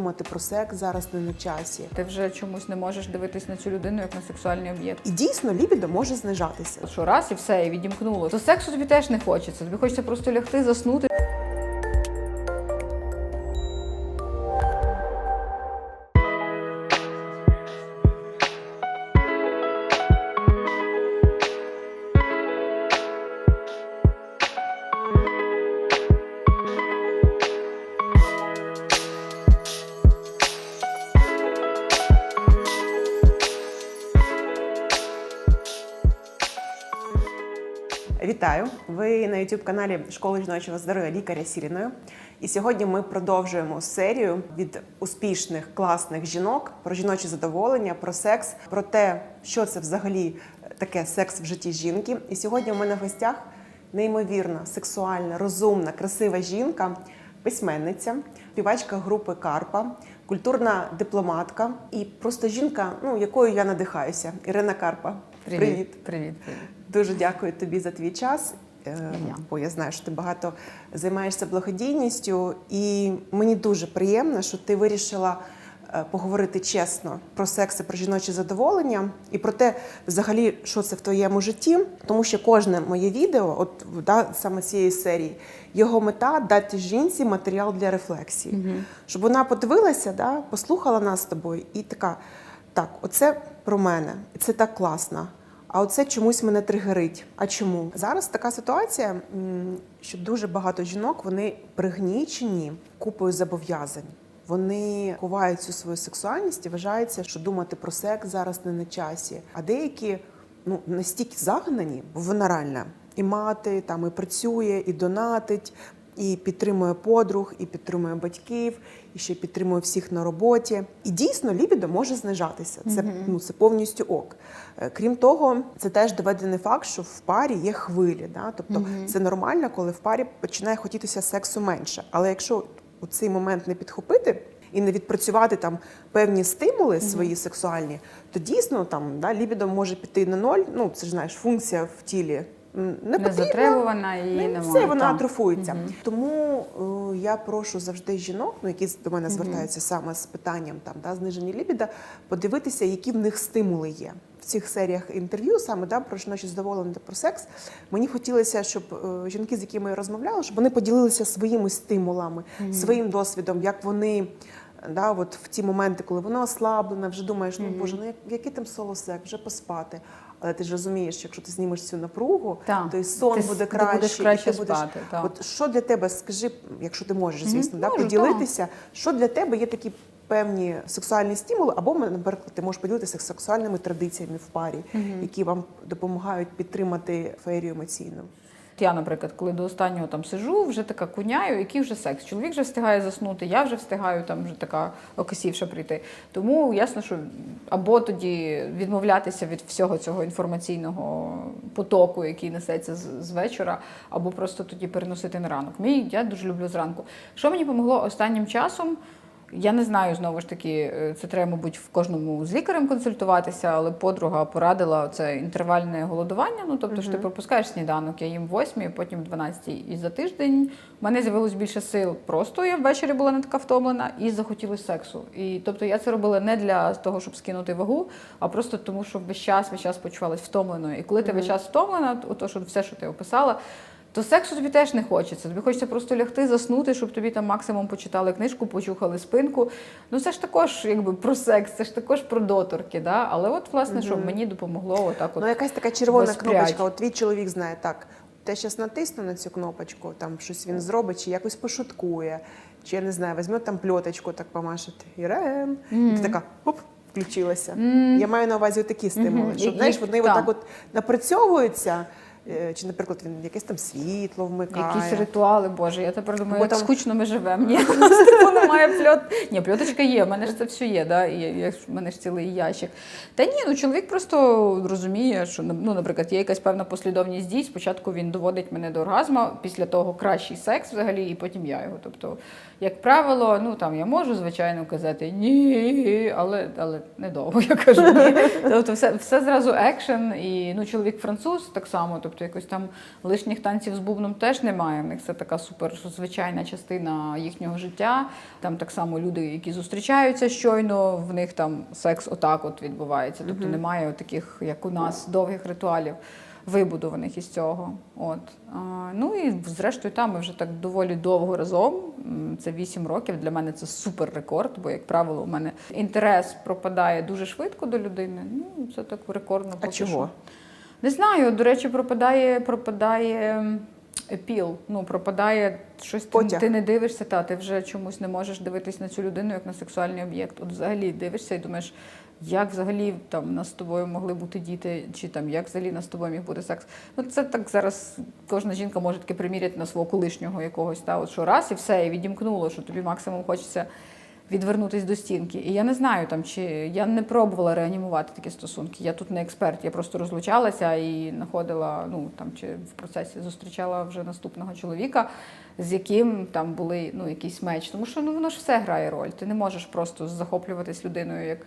думати про секс зараз не на часі. Ти вже чомусь не можеш дивитись на цю людину як на сексуальний об'єкт. І дійсно лібідо може знижатися. Що раз і все, і відімкнуло. То сексу тобі теж не хочеться. Тобі хочеться просто лягти, заснути. Вітаю! Ви на youtube каналі Школи жіночого здоров'я лікаря Сіріною. І сьогодні ми продовжуємо серію від успішних класних жінок про жіноче задоволення, про секс, про те, що це взагалі таке секс в житті жінки. І сьогодні у мене в гостях неймовірна, сексуальна, розумна, красива жінка, письменниця, співачка групи Карпа, культурна дипломатка і просто жінка, ну якою я надихаюся. Ірина Карпа. Привіт, привіт. Дуже дякую тобі за твій час. е, Я. Бо я знаю, що ти багато займаєшся благодійністю, і мені дуже приємно, що ти вирішила е, поговорити чесно про секс і про жіноче задоволення і про те, взагалі, що це в твоєму житті. Тому що кожне моє відео, от да, саме цієї серії, його мета дати жінці матеріал для рефлексії, щоб вона подивилася, да, послухала нас з тобою і така. Так, оце про мене, і це так класно. А оце чомусь мене тригерить. А чому зараз така ситуація, що дуже багато жінок вони пригнічені купою зобов'язань. Вони ховають цю свою сексуальність і вважається, що думати про секс зараз не на часі. А деякі ну настільки загнані, бо вона реальна. І мати там і працює, і донатить, і підтримує подруг, і підтримує батьків, і ще підтримує всіх на роботі. І дійсно лібідо може знижатися. Це ну це повністю ок. Е, Крім того, це теж доведений факт, що в парі є хвилі. Да? Тобто це нормально, коли в парі починає хотітися сексу менше. Але якщо у цей момент не підхопити. І не відпрацювати там певні стимули свої сексуальні, то дійсно там да, лібідо може піти на ноль. Ну це ж знаєш, функція в тілі не Не затребувана і Ну, немає. все, вона там. атрофується. Тому е, я прошу завжди жінок, ну які до мене звертаються саме з питанням там да, зниження лібіда, подивитися, які в них стимули є. В цих серіях інтерв'ю, саме да, про жіноче задоволення та про секс, мені хотілося, щоб е, жінки, з якими я розмовляла, щоб вони поділилися своїми стимулами, своїм досвідом, як вони. Да, от в ті моменти, коли вона ослаблена, вже думаєш, ну боже, ну як- який там соло-секс, вже поспати. Але ти ж розумієш, якщо ти знімеш цю напругу, та. то і сон Ти буде буде ти краще, і краще ти будеш спати, так. От що для тебе, скажи, якщо ти можеш, звісно, да, можу, поділитися, що для тебе є такі певні сексуальні стимули, або наприклад, ти можеш поділитися сексуальними традиціями в парі, які вам допомагають підтримати феєрію емоційну. Я, наприклад, коли до останнього там сижу, вже така куняю, який вже секс. Чоловік вже встигає заснути, я вже встигаю там вже така окисівша прийти. Тому ясно, що або тоді відмовлятися від всього цього інформаційного потоку, який несеться з, з вечора, або просто тоді переносити на ранок. Мій я дуже люблю зранку. Що мені допомогло останнім часом? Я не знаю, знову ж таки, е, це треба, мабуть, в кожному з лікарем консультуватися, але подруга порадила це інтервальне голодування. Ну, тобто, що ти пропускаєш сніданок, я їм в 8, потім в 12 і за тиждень. В мене з'явилось більше сил. Просто я ввечері була не така втомлена і захотілося сексу. І тобто я це робила не для того, щоб скинути вагу, а просто тому, щоб весь час, весь час почувалась втомленою. І коли ти весь час втомлена, то що все, що ти описала. То сексу тобі теж не хочеться. Тобі хочеться просто лягти, заснути, щоб тобі там максимум почитали книжку, почухали спинку. Ну це ж також якби про секс, це ж також про доторки. Да? Але от власне, щоб мені допомогло отак от. Ну, якась така червона воспрять. кнопочка. От твій чоловік знає так. Те зараз натисну на цю кнопочку, там щось він зробить, чи якось пошуткує, чи я не знаю, візьме там пльоточку, так помашити. Ірен. І ти така оп, включилася. Я маю на увазі такі стимули. Мгм. Щоб Які- знаєш, вони так. отак от напрацьовуються. Е, Чи, наприклад, він якесь там світло вмикає. Якісь ритуали, боже, я тепер думаю, Або як там- скучно ми живемо. Ні, типу немає пльот. Ні, пльоточка є, в мене ж це все є, да? і в мене ж цілий ящик. Та ні, ну чоловік просто розуміє, що ну, наприклад, є якась певна послідовність дій. Спочатку він доводить мене до оргазму, після того кращий секс взагалі, і потім я його. Тобто, як правило, ну там я можу, звичайно, казати ні, але, але недовго я кажу ні. Тобто, все, все зразу екшен, і ну, чоловік француз так само. Тобто Тобто якось там лишніх танців з бубном теж немає. В них це така супер звичайна частина їхнього життя. Там так само люди, які зустрічаються щойно, в них там секс отак от відбувається. Тобто немає таких, як у нас, довгих ритуалів. Вибудованих із цього. От. А, ну і зрештою, там ми вже так доволі довго разом. Це 8 років. Для мене це супер рекорд, бо, як правило, у мене інтерес пропадає дуже швидко до людини. Ну, це так рекордно. А чого? що. Не знаю. До речі, пропадає, пропадає епіл. Ну, пропадає щось ти, ти не дивишся, та ти вже чомусь не можеш дивитись на цю людину як на сексуальний об'єкт. От взагалі дивишся і думаєш, як взагалі там нас з тобою могли бути діти, чи там як взагалі нас з тобою міг бути секс. Ну це так зараз кожна жінка може таки приміряти на свого колишнього якогось, та от що раз і все, і відімкнуло, що тобі максимум хочеться відвернутись до стінки. І я не знаю там, чи я не пробувала реанімувати такі стосунки. Я тут не експерт, я просто розлучалася і знаходила, ну там чи в процесі зустрічала вже наступного чоловіка, з яким там були ну якийсь меч. Тому що ну воно ж все грає роль. Ти не можеш просто захоплюватись людиною як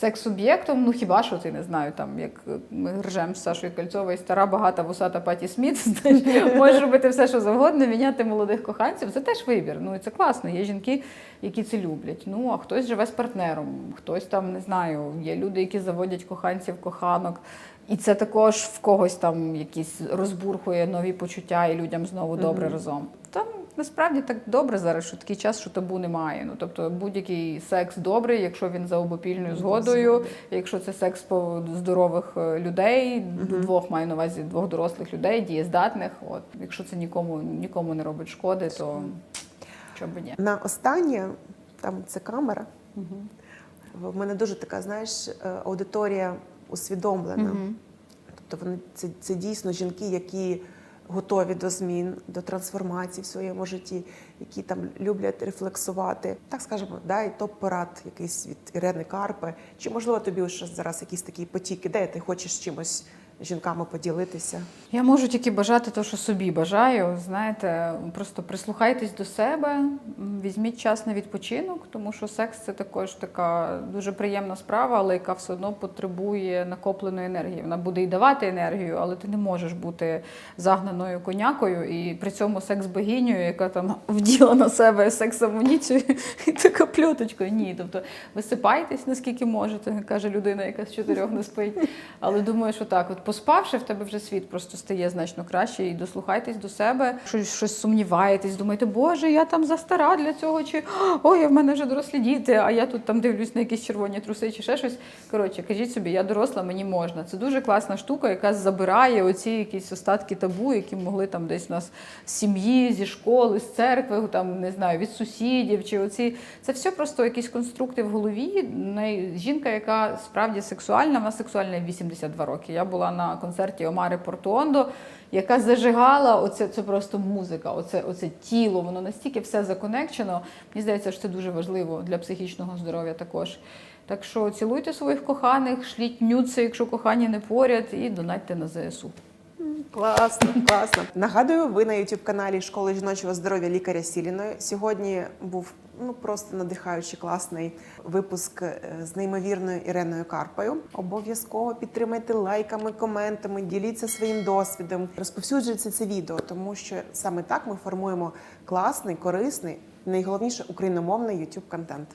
секс-об'єктом. Ну хіба що ти не знаю, там як ми ржем з Сашою Кольцовою, стара багата вусата Паті Сміт, можеш робити все, що завгодно, міняти молодих коханців. Це теж вибір. Ну і це класно. Є жінки, які це люблять. Ну а хтось живе з партнером, хтось там не знаю. Є люди, які заводять коханців, коханок. І це також в когось там якісь розбурхує нові почуття, і людям знову добре разом. Там насправді так добре зараз, що такий час, що табу немає. Ну тобто будь-який секс добрий, якщо він за обопільною згодою, якщо це секс по здорових е, людей, двох маю на увазі двох дорослих людей, дієздатних. От якщо це нікому нікому не робить шкоди, то чого б ні. На останнє, там це камера. В мене дуже така, знаєш, е, аудиторія усвідомлена. Тобто вони це, це дійсно жінки, які готові до змін, до трансформації в своєму житті, які там люблять рефлексувати. Так скажемо, дай топ-порад якийсь від Ірени Карпи. Чи можливо тобі зараз якісь такі потіки, де ти хочеш чимось жінками поділитися? Я можу тільки бажати те, що собі бажаю. Знаєте, просто прислухайтесь до себе, візьміть час на відпочинок, тому що секс це також така дуже приємна справа, але яка все одно потребує накопленої енергії. Вона буде і давати енергію, але ти не можеш бути загнаною конякою і при цьому секс-богинею, яка там вділа на себе секс-амуніцію і така пльоточкою. Ні, тобто висипайтесь наскільки можете, каже людина, яка з чотирьох не спить. Але думаю, що так, от поспавши, в тебе вже світ просто стає значно краще. І дослухайтесь до себе, щось, щось сумніваєтесь, думаєте, боже, я там застара для цього, чи ой, в мене вже дорослі діти, а я тут там дивлюсь на якісь червоні труси чи ще щось. Коротше, кажіть собі, я доросла, мені можна. Це дуже класна штука, яка забирає оці якісь остатки табу, які могли там десь у нас з сім'ї, зі школи, з церкви, там не знаю, від сусідів, чи оці це все просто якісь конструкти в голові. Жінка, яка справді сексуальна, вона сексуальна 82 роки. Я була на концерті Омари Портуондо, яка зажигала оце це просто музика, оце, оце тіло, воно настільки все законекчено. Мені здається, що це дуже важливо для психічного здоров'я також. Так що цілуйте своїх коханих, шліть нюци, якщо кохані не поряд, і донатьте на ЗСУ. Класно, класно. Нагадую, ви на youtube каналі Школи жіночого здоров'я лікаря Сіліної. Сьогодні був ну просто надихаючий класний випуск е, з неймовірною Іреною Карпою. Обов'язково підтримайте лайками, коментами, діліться своїм досвідом, розповсюджуйте це відео, тому що саме так ми формуємо класний, корисний, найголовніше україномовний youtube контент.